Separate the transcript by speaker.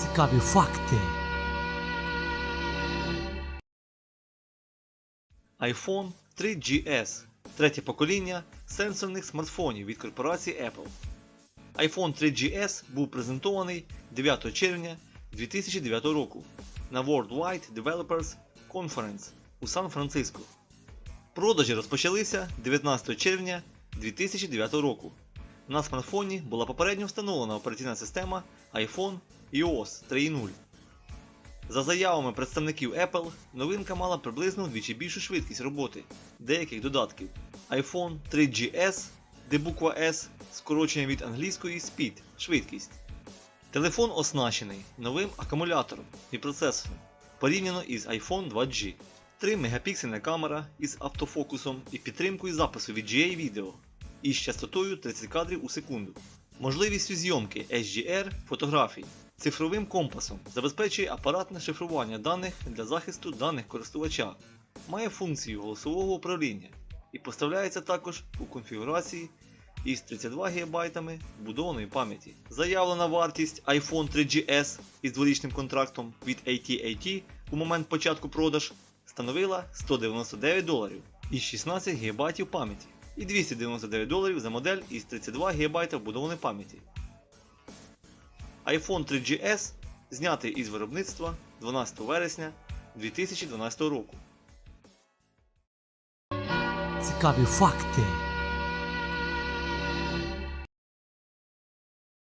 Speaker 1: Цікаві факти.
Speaker 2: iPhone 3GS третє покоління сенсорних смартфонів від корпорації Apple. iPhone 3GS був презентований 9 червня 2009 року на Worldwide Developers Conference у Сан-Франциско. Продажі розпочалися 19 червня 2009 року. На смартфоні була попередньо встановлена операційна система iPhone iOS 3.0. За заявами представників Apple, новинка мала приблизно вдвічі більшу швидкість роботи деяких додатків. iPhone 3GS, де буква S скорочення від англійської Speed швидкість. Телефон оснащений новим акумулятором і процесором порівняно із iPhone 2G. 3 мегапіксельна камера із автофокусом і підтримкою запису від GA відео із частотою 30 кадрів у секунду. Можливістю зйомки HDR фотографій цифровим компасом забезпечує апаратне шифрування даних для захисту даних користувача, має функцію голосового управління і поставляється також у конфігурації із 32 ГБ вбудованої пам'яті. Заявлена вартість iPhone 3GS із дворічним контрактом від AT&T у момент початку продаж становила 199 доларів із 16 ГБ пам'яті і 299 доларів за модель із 32 ГБ вбудованої пам'яті. iPhone 3GS знятий із виробництва 12 вересня 2012 року.
Speaker 1: Цікаві факти.